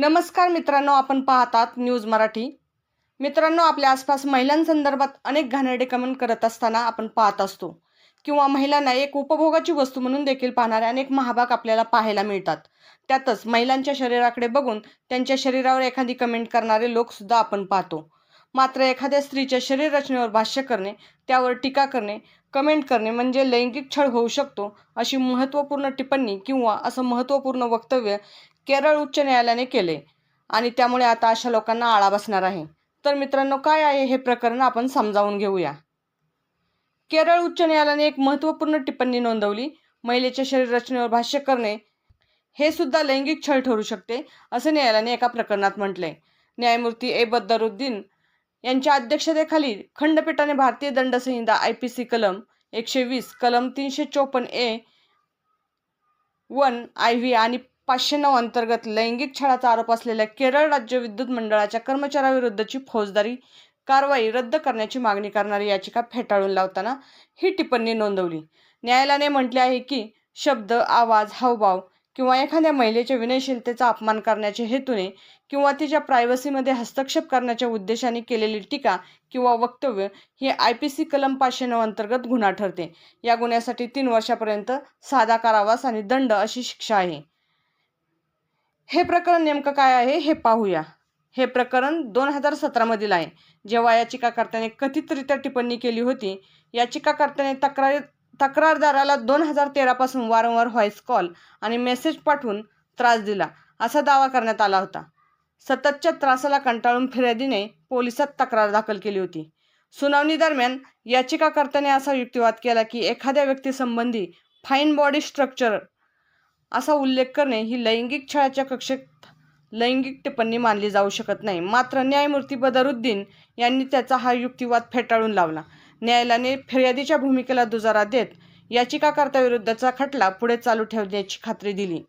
नमस्कार मित्रांनो आपण पाहतात न्यूज मराठी. मित्रांनो आपल्या आसपास महिलांसंदर्भात अनेक घाणेरडे कमेंट करत असताना आपण पाहत असतो. किंवा महिलांना एक उपभोगाची वस्तू म्हणून देखील पाहणारे अनेक महाभाग आपल्याला पाहायला मिळतात. त्यातच महिलांच्या शरीराकडे बघून त्यांच्या शरीरावर एखादी कमेंट करणारे लोकसुद्धा आपण पाहतो. मात्र एखाद्या स्त्रीच्या शरीर रचनेवर भाष्य करणे त्यावर टीका करणे कमेंट करणे म्हणजे लैंगिक छळ होऊ शकतो अशी महत्त्वपूर्ण टिप्पणी किंवा असं महत्त्वपूर्ण वक्तव्य केरळ उच्च न्यायालयाने केले. आणि त्यामुळे आता अशा लोकांना आळा बसणार आहे. तर मित्रांनो काय आहे हे प्रकरण आपण समजावून घेऊया. केरळ उच्च न्यायालयाने एक महत्त्वपूर्ण टिप्पणी नोंदवली. महिलेच्या शरीर रचनेवर भाष्य करणे हे सुद्धा लैंगिक छळ ठरू शकते असे न्यायालयाने एका प्रकरणात म्हटले न्यायमूर्ती ए. बद्दरुद्दीन यांच्या अध्यक्षतेखाली खंडपीठाने भारतीय दंडसंहिता आय. पी. सी. कलम एकशे वीस कलम तीनशे चोपन्न ए वन आय व्ही आणि पाचशे नऊ अंतर्गत लैंगिक छळाचा आरोप असलेल्या केरळ राज्य विद्युत मंडळाच्या कर्मचाऱ्याविरुद्धची फौजदारी कारवाई रद्द करण्याची मागणी करणारी याचिका फेटाळून लावताना ही टिप्पणी नोंदवली. न्यायालयाने म्हटले आहे की शब्द आवाज हावभाव किंवा एखाद्या महिलेच्या विनयशीलतेचा अपमान करण्याच्या हेतूने किंवा तिच्या प्रायव्हसीमध्ये हस्तक्षेप करण्याच्या उद्देशाने केलेली टीका किंवा वक्तव्य हे आय पी सी कलम पाचशे नऊ अंतर्गत गुन्हा ठरते. या गुन्ह्यासाठी तीन वर्षापर्यंत साधा कारावास आणि दंड अशी शिक्षा आहे. हे प्रकरण नेमकं काय आहे हे पाहूया. हे प्रकरण दोन हजार सतरामधील आहे. जेव्हा याचिकाकर्त्याने कथितरित्या टिप्पणी केली होती याचिकाकर्त्याने तक्रारी तक्रारदाराला दोन हजार तेरापासून वारंवार व्हॉइस कॉल आणि मेसेज पाठवून त्रास दिला असा दावा करण्यात आला होता. सततच्या त्रासाला कंटाळून फिर्यादीने पोलिसात तक्रार दाखल केली होती. सुनावणी दरम्यान याचिकाकर्त्याने असा युक्तिवाद केला की एखाद्या व्यक्तीसंबंधी फाईन बॉडी स्ट्रक्चर असा उल्लेख करणे ही लैंगिक छळाच्या कक्षेत लैंगिक टिप्पणी मानली जाऊ शकत नाही. मात्र न्यायमूर्ती बदरुद्दीन यांनी त्याचा हा युक्तिवाद फेटाळून लावला. न्यायालयाने फिर्यादीच्या भूमिकेला दुजारा देत याचिकाकर्त्याविरुद्धचा खटला पुढे चालू ठेवण्याची खात्री दिली.